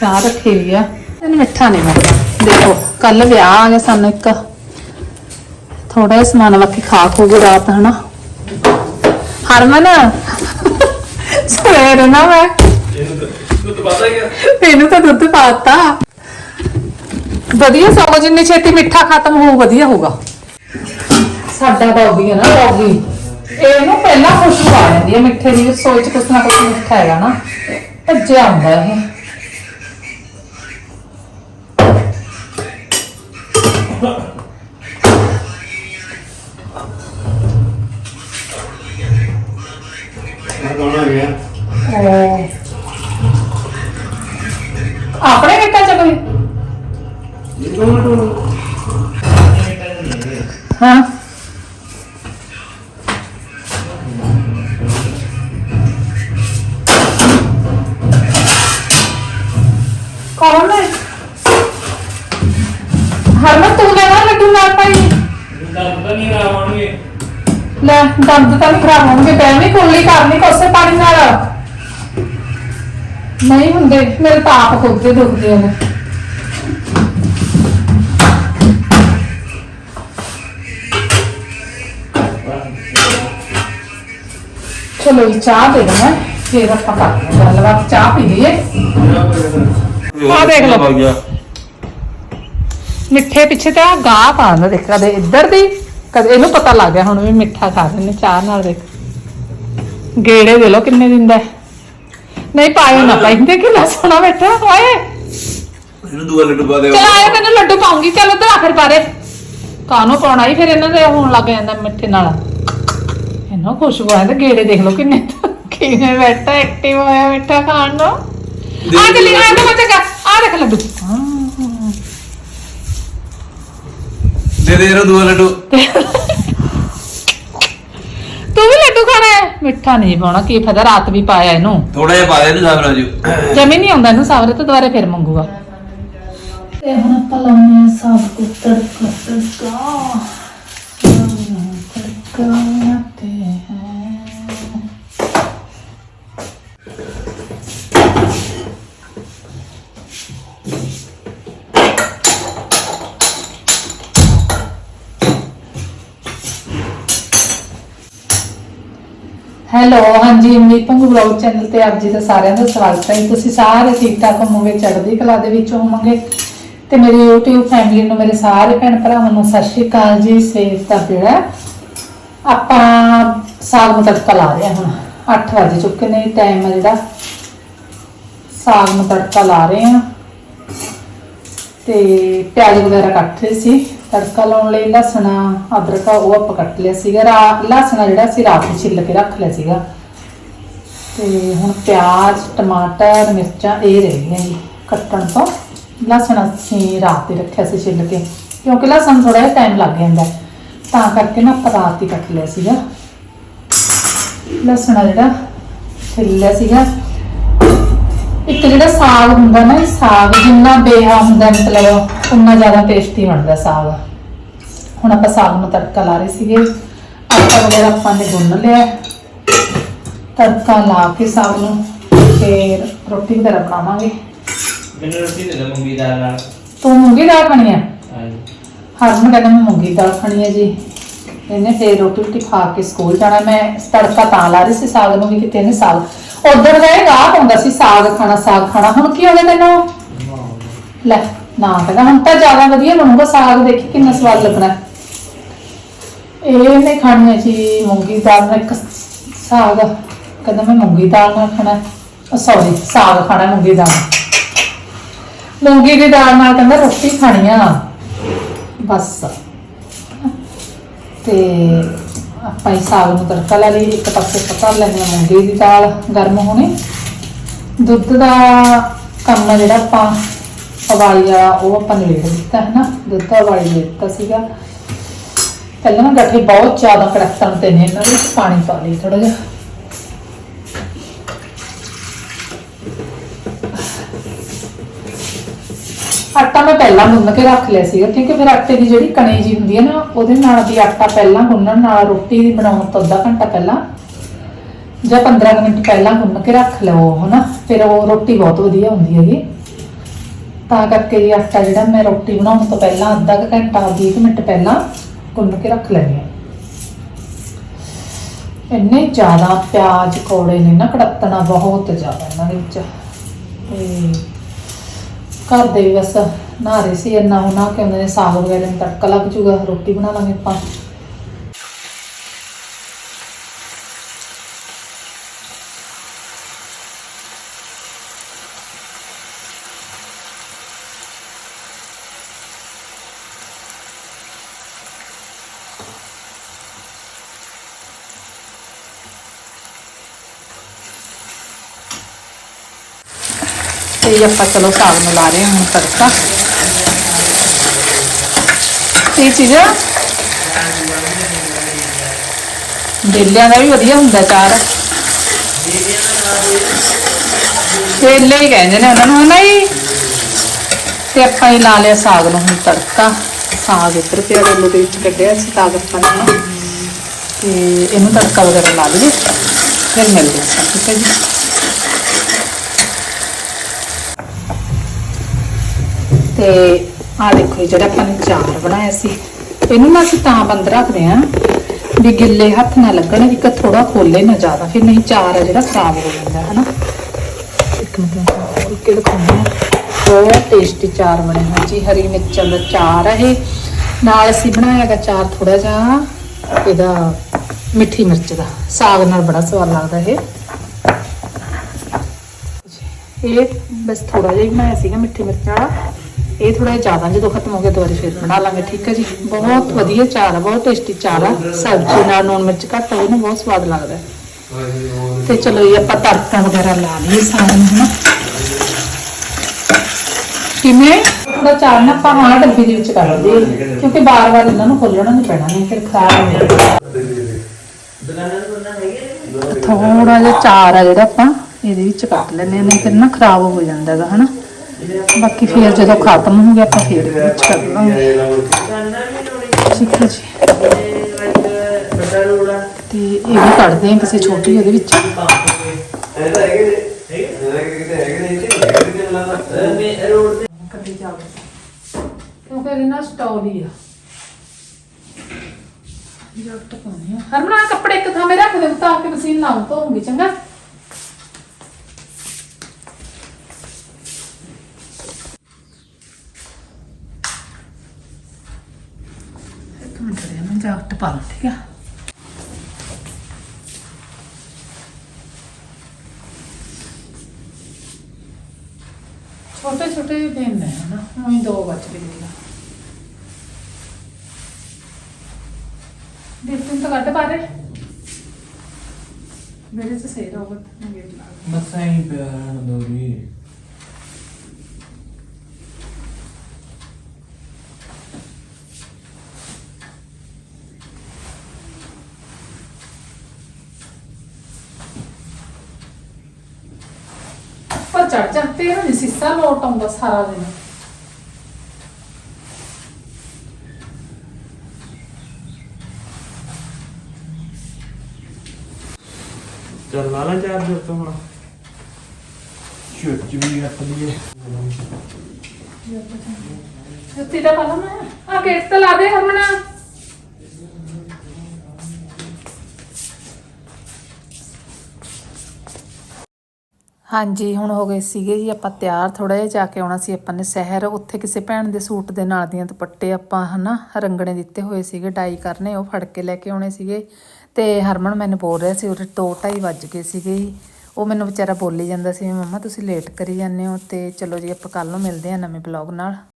ਚਾਹ ਰੱਖੀ ਵੀ ਆ। ਇਹਨੂੰ ਮਿੱਠਾ ਨਹੀਂ ਮਿਲਦਾ। ਦੇਖੋ ਕੱਲ ਵਿਆਹ ਆ ਗਿਆ ਸਾਨੂੰ ਇੱਕ। ਥੋੜਾ ਜਿਹਾ ਸਮਾਨ ਬਾਕੀ ਖਾ ਖੂ ਕੇ ਰਾਤ, ਹਨਾ? ਹਰਮਨ, ਸਵੇਰ ਨਾ ਮੈਂ। ਇਹਨੂੰ ਤਾਂ ਦੁੱਧ ਪਾਤਾ। ਵਧੀਆ ਸਗੋਂ ਜਿੰਨੀ ਛੇਤੀ ਮਿੱਠਾ ਖਤਮ ਹੋਊ, ਵਧੀਆ ਹੋਊਗਾ। ਸਾਡਾ ਡੌਗੀ ਹੈ ਨਾ ਡੌਗੀ ਇਹਨੂੰ ਪਹਿਲਾਂ ਖੁਸ਼ਬੂ ਆ ਜਾਂਦੀ ਹੈ ਮਿੱਠੇ ਦੀ ਰਸੋਈ ਚ ਕੁਛ ਨਾ ਕੁਛ ਮਿੱਠਾ ਹੈਗਾ ਨਾ। ਭੱਜਿਆ ਹੁੰਦਾ ਇਹ। ਮੈਂ ਦੰਦ ਤਾਂ ਨਹੀਂ ਖਰਾਬ ਹੋਣਗੇ ਬੈਵੇਂ ਕੁੱਲੀ ਕਰਨੀ ਕੋਸੇ ਪਾਣੀ ਨਾਲ। ਨਹੀਂ ਹੁੰਦੇ, ਮੇਰੇ ਤਾਂ ਆਪ ਖੁਦ ਦੁਖਦੇ ਨੇ ਚਲੋ ਜੀ, ਚਾਹ ਦੇ ਦਵਾਂ ਫਿਰ ਆਪਾਂ ਕਰਦੇ ਹਾਂ ਗੱਲਬਾਤ, ਚਾਹ ਪੀ ਲਈਏ। ਆਹ ਦੇਖ ਲਓ। ਮਿੱਠੇ ਪਿੱਛੇ ਤਾਂ ਗਾਹ ਪਾਉਂਦਾ ਦੇਖ ਕਦੇ ਇੱਧਰ ਦੀ ਕਦੇ ਇਹਨੂੰ ਪਤਾ ਲੱਗ ਗਿਆ ਹੁਣ ਵੀ ਮਿੱਠਾ ਖਾ ਰਹੇ ਨੇ ਚਾਹ ਨਾਲ ਦੇਖ। ਗੇੜੇ ਦੇ ਲੋ ਕਿੰਨੇ ਦਿੰਦਾ ਹੈ। ਨਹੀਂ ਪਾਇਓ ਨਾ ਪਾਈਂਦੇ ਕਿ ਲਸਣਾ ਬੈਠਾ ਓਏ। ਇਹਨੂੰ ਦੂਆ ਲੱਡੂ ਪਾ ਦੇ ਚਲ ਆਇਆ ਤੈਨੂੰ ਲੱਡੂ ਪਾਉਂਗੀ ਚਲ ਉਧਰ ਆਖਰ ਪਾਰੇ ਕਾਹਨੂੰ ਪਾਉਣਾ ਹੀ ਫਿਰ ਇਹਨਾਂ ਦੇ ਹੋਣ ਲੱਗ ਜਾਂਦਾ ਮਿੱਠੇ ਨਾਲ। ਇਹਨਾਂ ਖੁਸ਼ਬੂ ਆਇਆ ਤੇ ਗੇੜੇ ਦੇਖ ਲੋ ਕਿੰਨੇ ਕਿਵੇਂ ਬੈਠਾ ਐਕਟਿਵ ਹੋਇਆ ਮਿੱਠਾ ਖਾਣ ਨੂੰ। ਆ ਚੱਲੀ ਆ ਤਾਂ ਬੱਚਾ ਆ ਦੇਖ ਲੱਡੂ। ਹਾਂ। ਦੇ ਦੇ ਇਹਨੂੰ ਦੂਆ ਲੱਡੂ। ਤੂੰ ਵੀ ਲੱਡੂ ਖਾਣਾ? ਹੈ ਮਿੱਠਾ ਨਹੀਂ ਪਾਉਣਾ ਕੀ ਫਾਇਦਾ? ਰਾਤ ਵੀ ਪਾਇਆ ਇਹਨੂੰ। ਥੋੜਾ ਜਿਹਾ ਪਾ ਦੇ ਇਹਨੂੰ ਸਾਬ ਰਾਜੂ। ਜਮੀ ਨਹੀਂ ਆਉਂਦਾ ਇਹਨੂੰ ਸਾਵਰੇ ਤੋਂ ਦੁਬਾਰੇ ਫਿਰ ਮੰਗੂਗਾ। ਤੇ ਹੁਣ ਆਪਾਂ ਲਾਉਣੇ ਆ ਸਾਬ ਕੋ ਤੜਕਾ ਹੈਲੋ ਹਾਂਜੀ ਅਮਰੀਕ ਪੰਗੂ ਬਲੌਗ ਚੈਨਲ ਤੇ ਆਪ ਜੀ ਦਾ ਸਾਰਿਆਂ ਦਾ ਸਵਾਗਤ ਹੈ ਤੁਸੀਂ ਸਾਰੇ ਠੀਕ ਠਾਕ ਹੋਵੋਗੇ, ਚੜ੍ਹਦੀ ਕਲਾ ਦੇ ਵਿੱਚ ਹੋਵੋਗੇ। ਤੇ ਮੇਰੀ YouTube ਫੈਮਿਲੀ ਨੂੰ, ਮੇਰੇ ਸਾਰੇ ਭੈਣ ਭਰਾਵਾਂ ਨੂੰ ਸਤਿ ਸ਼੍ਰੀ ਅਕਾਲ ਜੀ ਸਵੇਰ ਦਾ ਵੇਲਾ ਆਪਾਂ ਸਾਗ ਨੂੰ ਤੜਕਾ ਲਾ ਰਹੇ ਹਾਂ ਹੁਣ 8 ਵਜੇ ਚੁੱਕੇ ਨੇ ਟਾਈਮ ਹੈ ਜਿਹੜਾ। ਸਾਗ ਨੂੰ ਤੜਕਾ ਲਾ ਰਹੇ ਹਾਂ। ਤੇ ਪਿਆਜ਼ ਵਗੈਰਾ ਕੱਟ ਰਹੇ ਸੀ। ਤੜਕਾ ਲਾਉਣ ਲਈ ਲਸਣਾ, ਅਦਰਕ ਉਹ ਆਪਾਂ ਕੱਟ ਲਿਆ ਸੀਗਾ। ਰਾ, ਲਸਣਾ ਜਿਹੜਾ ਸੀ ਰਾਤ ਨੂੰ ਛਿੱਲ ਕੇ ਰੱਖ ਲਿਆ ਸੀਗਾ। ਤੇ ਹੁਣ ਪਿਆਜ਼, ਟਮਾਟਰ, ਮਿਰਚਾਂ ਇਹ ਰਹਿ ਗਈਆਂ ਜੀ ਕੱਟਣ ਤੋਂ। ਲਸਣ ਅਸੀਂ ਰਾਤ 'ਤੇ ਰੱਖਿਆ ਸੀ ਛਿੱਲ ਕੇ, ਕਿਉਂਕਿ ਲਸਣ ਥੋੜਾ ਜਿਹਾ ਟਾਈਮ ਲੱਗ ਜਾਂਦਾ। ਤਾਂ ਕਰਕੇ ਨਾ ਆਪਾਂ ਰਾਤ ਹੀ ਕੱਟ ਲਿਆ ਸੀਗਾ। ਲਸਣ ਜਿਹੜਾ ਛਿੱਲ ਲਿਆ ਸੀਗਾ। ਇੱਕ ਜਿਹੜਾ ਸਾਗ ਹੁੰਦਾ ਨਾ ਇਹ ਸਾਗ ਜਿੰਨਾ ਬੇਹਾ ਹੁੰਦਾ ਮਤਲਬ ਉਨਾ ਜ਼ਿਆਦਾ ਟੇਸਟੀ ਬਣਦਾ ਸਾਗ। ਹੁਣ ਆਪਾਂ ਸਾਗ ਨੂੰ ਤੜਕਾ ਲਾ ਰਹੇ ਸੀਗੇ। ਆਟਾ ਵਗੈਰਾ ਆਪਾਂ ਨੇ ਗੁੰਨ ਲਿਆ। ਤੜਕਾ ਲਾ ਕੇ ਸਾਗ ਨੂੰ ਫਿਰ ਰੋਟੀ ਵਗੈਰਾ ਬਣਾਵਾਂਗੇ ਮੈਨੂੰ ਰੋਟੀ ਦੇ ਦੇ ਮੂੰਗੀ ਦਾਲ ਨਾਲ। ਤੂੰ ਮੂੰਗੀ ਦਾਲ ਖਾਣੀ ਹੈ ਹਾਂਜੀ। ਹਰਮਨ ਕਹਿੰਦਾ ਮੈਂ ਮੂੰਗੀ ਦਾਲ ਖਾਣੀ ਹੈ ਜੀ। ਇਹਨੇ ਫੇਰ ਰੋਟੀ ਰੋਟੀ ਖਾ ਕੇ ਸਕੂਲ ਜਾਣਾ। ਮੈਂ ਤੜਕਾ ਤਾਂ ਲਾ ਰਹੀ ਸੀ ਸਾਗ ਨੂੰ ਵੀ ਕਿਤੇ ਇਹਨੇ ਸਾਗ। ਉਧਰ ਗਏ ਗਾਹ ਪਾਉਂਦਾ ਸੀ, ਸਾਗ ਖਾਣਾ ਸਾਗ ਖਾਣਾ। ਹੁਣ ਕੀ ਹੋ ਗਿਆ ਤੈਨੂੰ? ਲੈ, ਨਾ ਕਹਿੰਦਾ ਹੁਣ ਤਾਂ ਜ਼ਿਆਦਾ ਵਧੀਆ ਬਣੂਗਾ ਸਾਗ। ਦੇਖੀ ਕਿੰਨਾ ਸਵਾਦ ਲੱਗਣਾ। ਹੈ। ਖਾਣੀ ਹੈ ਜੀ, ਮੂੰਗੀ ਦਾਲ ਨਾਲ ਇੱਕ ਸਾਗ। ਕਹਿੰਦਾ ਮੈਂ ਮੂੰਗੀ ਦਾਲ ਨਾਲ ਖਾਣਾ ਸੌਰੀ ਸਾਗ ਖਾਣਾ, ਮੂੰਗੀ ਦਾਲ ਮੂੰਗੀ ਦੀ ਦਾਲ ਨਾਲ ਕਹਿੰਦਾ ਰੋਟੀ ਖਾਣੀ ਆ। ਬਸ। ਤੇ ਆਪਾਂ ਇਹ ਸਾਗ ਨੂੰ ਤੜਕਾ ਲਾ ਲਈ ਇੱਕ ਪਾਸੇ ਪਕਾ ਲੈਂਦੇ ਹਾਂ ਮੂੰਗੀ ਦੀ ਦਾਲ, ਗਰਮ ਹੋਣੀ। ਦੁੱਧ ਦਾ ਕੰਮ ਆ ਜਿਹੜਾ ਆਪਾਂ ਉਬਾਲੀ ਵਾਲਾ, ਉਹ ਆਪਾਂ ਨੇ ਦਿੱਤਾ ਹੈ ਨਾ ਦੁੱਧ ਦਾ ਉਬਾਲੀ ਦਿੱਤਾ ਸੀਗਾ। ਪਹਿਲਾਂ ਨਾ ਗੱਠੇ ਬਹੁਤ ਜ਼ਿਆਦਾ ਕੜਕਣ ਤੇ ਨੇ, ਇਹਨਾਂ ਵਿੱਚ ਪਾਣੀ ਪਾ ਲਈ ਥੋੜਾ ਜਿਹਾ ਆਟਾ ਮੈਂ ਪਹਿਲਾਂ ਗੁੰਨ ਕੇ ਰੱਖ ਲਿਆ ਸੀਗਾ, ਕਿਉਂਕਿ ਫਿਰ ਆਟੇ ਦੀ ਜਿਹੜੀ ਕਣੀ ਜੀ ਹੁੰਦੀ ਹੈ ਨਾ, ਉਹਦੇ ਨਾਲ ਵੀ ਆਟਾ ਪਹਿਲਾਂ ਗੁੰਨਣ ਨਾਲ, ਰੋਟੀ ਬਣਾਉਣ ਤੋਂ ਅੱਧਾ ਘੰਟਾ ਪਹਿਲਾਂ ਜਾਂ 15 ਮਿੰਟ ਪਹਿਲਾਂ ਗੁੰਨ ਕੇ ਰੱਖ ਲਓ ਹਨਾ? ਫਿਰ ਉਹ ਰੋਟੀ ਬਹੁਤ ਵਧੀਆ ਹੁੰਦੀ ਹੈਗੀ। ਤਾਂ ਕਰਕੇ ਜੀ ਆਟਾ ਜਿਹੜਾ ਮੈਂ ਰੋਟੀ ਬਣਾਉਣ ਤੋਂ ਪਹਿਲਾਂ ਅੱਧਾ ਘੰਟਾ 20 ਕੁ ਮਿੰਟ ਪਹਿਲਾਂ ਗੁੰਨ ਕੇ ਰੱਖ ਲੈਂਦੀ ਹਾਂ। ਇੰਨੇ ਜ਼ਿਆਦਾ ਪਿਆਜ਼, ਕੌੜੇ ਨੇ ਨਾ, ਕੜਤਣਾ ਬਹੁਤ ਜ਼ਿਆਦਾ ਇਹਨਾਂ ਦੇ ਵਿੱਚ। ਤੇ ਘਰ ਦੇ ਵੀ ਬਸ ਨਹਾ ਰਹੇ ਸੀ, ਇੰਨਾ ਹੁਣਾ ਕਿ ਉਹਨਾਂ ਨੇ ਸਾਗ ਵਗੈਰਾ ਨੂੰ ਤੜਕਾ ਲੱਗ ਜੂਗਾ ਰੋਟੀ ਬਣਾ ਲਾਂਗੇ ਆਪਾਂ। ਤੇ ਜੀ ਆਪਾਂ ਚਲੋ ਸਾਗ ਨੂੰ ਲਾ ਰਹੇ ਹਾਂ ਹੁਣ ਤੜਕਾ ਇਹ ਚੀਜ਼ ਡੇਲਿਆਂ ਦਾ ਵੀ ਵਧੀਆ ਹੁੰਦਾ ਚਾਰ ਡੇਲੇ ਹੀ ਕਹਿੰਦੇ ਨੇ ਉਹਨਾਂ ਨੂੰ ਹਨਾ ਜੀ ਤੇ ਆਪਾਂ ਹੀ ਲਾ ਲਿਆ ਸਾਗ ਨੂੰ ਹੁਣ ਤੜਕਾ ਸਾਗ ਇੱਧਰ ਪਿਆ ਡੋਲੂ ਦੇ ਵਿੱਚ ਕੱਢਿਆ ਸੀ ਸਾਗ ਆਪਾਂ ਨੇ ਨਾ। ਤੇ ਇਹਨੂੰ ਤੜਕਾ ਵਗੈਰਾ ਲਾ ਲਈਏ ਫਿਰ ਮਿਲਦੇ ਹਾਂ ਠੀਕ ਹੈ ਜੀ ਤੇ ਆ ਦੇਖੋ ਜੀ ਜਿਹੜਾ ਆਪਾਂ ਨੇ ਚਾਰ ਬਣਾਇਆ ਸੀ, ਇਹਨੂੰ ਨਾ ਅਸੀਂ ਤਾਂ ਬੰਦ ਰੱਖਦੇ ਆ ਵੀ ਗਿੱਲੇ ਹੱਥ ਨਾ ਲੱਗਣ, ਇੱਕ ਥੋੜਾ ਖੋਲੇ ਨਾ ਜ਼ਿਆਦਾ, ਫਿਰ ਨਹੀਂ ਚਾਰ ਆ ਜਿਹੜਾ ਖਰਾਬ ਹੋ ਜਾਂਦਾ ਹੈ ਹਨਾ? ਇੱਕ ਮਿੰਟ ਮੈਂ ਤੁਹਾਨੂੰ ਖੋਲ ਬਹੁਤ ਟੇਸਟੀ ਚਾਰ ਬਣਿਆ ਹੋਇਆ ਜੀ, ਹਰੀ ਮਿਰਚਾਂ ਦਾ ਚਾਰ ਹੈ ਇਹ। ਨਾਲ ਅਸੀਂ ਬਣਾਇਆਗਾ ਚਾਰ ਥੋੜਾ ਜਿਹਾ, ਇਹਦਾ ਮਿੱਠੀ ਮਿਰਚ ਦਾ, ਸਾਗ ਨਾਲ ਬੜਾ ਸਵਾਦ ਲੱਗਦਾ ਇਹ। ਇਹ ਬਸ ਥੋੜਾ ਜਿਹਾ ਹੀ ਬਣਾਇਆ ਸੀਗਾ ਮਿੱਠੀ ਮਿਰਚਾਂ ਵਾਲਾ। ਇਹ ਥੋੜਾ ਜ਼ਿਆਦਾ, ਜਦੋਂ ਖਤਮ ਹੋ ਗਿਆ ਦੁਬਾਰਾ ਫਿਰ ਬਣਾ ਲਾਂਗੇ, ਠੀਕ ਹੈ ਜੀ? ਬਹੁਤ ਵਧੀਆ ਚਾਰ ਆ, ਬਹੁਤ ਟੇਸਟੀ ਚਾਰ ਆ। ਸਬਜ਼ੀ ਨਾਲ ਨੂਣ ਮਿਰਚ ਘੱਟ ਹੋਵੇ ਨਾ ਬਹੁਤ ਸਵਾਦ ਲੱਗਦਾ ਹੈ। ਤੇ ਚਲੋ ਜੀ, ਆਪਾਂ ਤੜਕਾ ਵਗੈਰਾ ਲਾ ਲਈਏ ਸਾਰਿਆਂ ਨੂੰ, ਹਨਾ? ਕਿਵੇਂ? ਥੋੜਾ ਚਾਰ ਨਾ ਆਪਾਂ ਹਾਂ ਡੱਬੀ ਦੇ ਵਿੱਚ ਕਰ ਲਈਏ, ਕਿਉਂਕਿ ਬਾਰ-ਬਾਰ ਇਹਨਾਂ ਨੂੰ ਖੋਲਣਾ ਨਹੀਂ ਪੈਣਾ, ਨਹੀਂ ਫਿਰ ਖਰਾਬ ਹੋ ਜਾਏਗਾ ਥੋੜਾ ਜਿਹਾ ਚਾਰ ਆ ਜਿਹੜਾ ਆਪਾਂ, ਇਹਦੇ ਵਿੱਚ ਕੱਟ ਲੈਂਦੇ ਹਾਂ ਫਿਰ ਨਾ ਖਰਾਬ ਹੋ ਜਾਂਦਾ ਹੈਗਾ, ਹਨਾ? ਬਾਕੀ ਫਿਰ ਜਦੋਂ ਖਤਮ ਹੋ ਗਿਆ ਆਪਾਂ ਫਿਰ ਵਿੱਚ ਕੱਢ ਲਾਂਗੇ ਠੀਕ ਹੈ ਜੀ। ਤੇ ਇਹ ਵੀ ਕੱਢਦੇ ਹਾਂ ਕਿਸੇ ਛੋਟੀ ਉਹਦੇ ਵਿੱਚ। ਕਿਉਂਕਿ ਇਹ ਨਾ ਸਟੌਲ ਆ। ਜੱਟ ਪਾਣੀ ਹਰਮਨ ਕੱਪੜੇ ਇੱਕ ਥਾਂ 'ਤੇ ਰੱਖ ਦੇ ਉਤਾਰ ਕੇ ਮਸ਼ੀਨ ਲਾਉਂ ਧੋਉਂਗੀ, ਚੰਗਾ? ਮਿੰਟ ਰਿਹਾ ਮੈਂ ਜਾਕਟ ਪਾ ਲਾਂ, ਠੀਕ ਆ? ਛੋਟੇ ਛੋਟੇ ਦਿਨ ਨੇ ਨਾ ਉਹੀ ਦੋ ਬਚ ਗਏ ਨੇ। ਦਿੱਤਨ ਤਾਂ ਕੱਢ ਪਾ ਰਹੇ ਮੇਰੇ ਤੋਂ ਸਹੀ ਰੋਗਤ ਮੇਰੇ ਲਾ। ਬਸ ਐਂ ਪਿਆਰ ਨਾ ਦੋਰੀ ਪਰ ਚੜ ਚੜ ਤੇਰਾ ਨਹੀਂ ਸਿੱਸਾ ਲੋਟ ਆਉਂਦਾ ਸਾਰਾ ਦਿਨ ਚੱਲ ਲਾ ਲਾ ਚਾਰਜਰ ਤੋਂ ਹੁਣ ਚੁੱਪ ਵੀ ਰੱਖ ਲਈਏ ਜੁੱਤੀ ਦਾ ਪਾਲਾ ਮੈਂ ਆ ਗੇਟ ਤੇ ਲਾ ਦੇ ਹਰਮਨ ਹਾਂਜੀ, ਹੁਣ ਹੋ ਗਏ ਸੀਗੇ ਜੀ, ਆਪਾਂ ਤਿਆਰ ਥੋੜਾ ਜਿਹਾ ਜਾ ਕੇ ਆਉਣਾ ਸੀ ਆਪਾਂ ਨੇ ਸ਼ਹਿਰ। ਉੱਥੇ ਕਿਸੇ ਭੈਣ ਦੇ ਸੂਟ ਦੇ ਨਾਲ ਦੀਆਂ ਦੁਪੱਟੇ ਆਪਾਂ ਹਨਾ, ਰੰਗਣੇ ਦਿੱਤੇ ਹੋਏ ਸੀਗੇ, ਡਾਈ ਕਰਨੇ, ਉਹ ਫੜ ਕੇ ਲੈ ਕੇ ਆਉਣੇ ਸੀਗੇ। ਤੇ ਹਰਮਨ ਮੈਨੂੰ ਬੋਲ ਰਿਹਾ ਸੀ ਉਹਦੇ 2:30 ਵੱਜ ਗਏ ਸੀਗੇ ਜੀ। ਉਹ ਮੈਨੂੰ ਵਿਚਾਰਾ ਬੋਲੀ ਜਾਂਦਾ ਸੀ ਵੀ ਮੰਮਾ, ਤੁਸੀਂ ਲੇਟ ਕਰੀ ਜਾਂਦੇ ਹੋ ਤੇ ਚਲੋ ਜੀ, ਆਪਾਂ ਕੱਲ ਨੂੰ ਮਿਲਦੇ ਹਾਂ ਨਵੇਂ ਬਲੌਗ ਨਾਲ।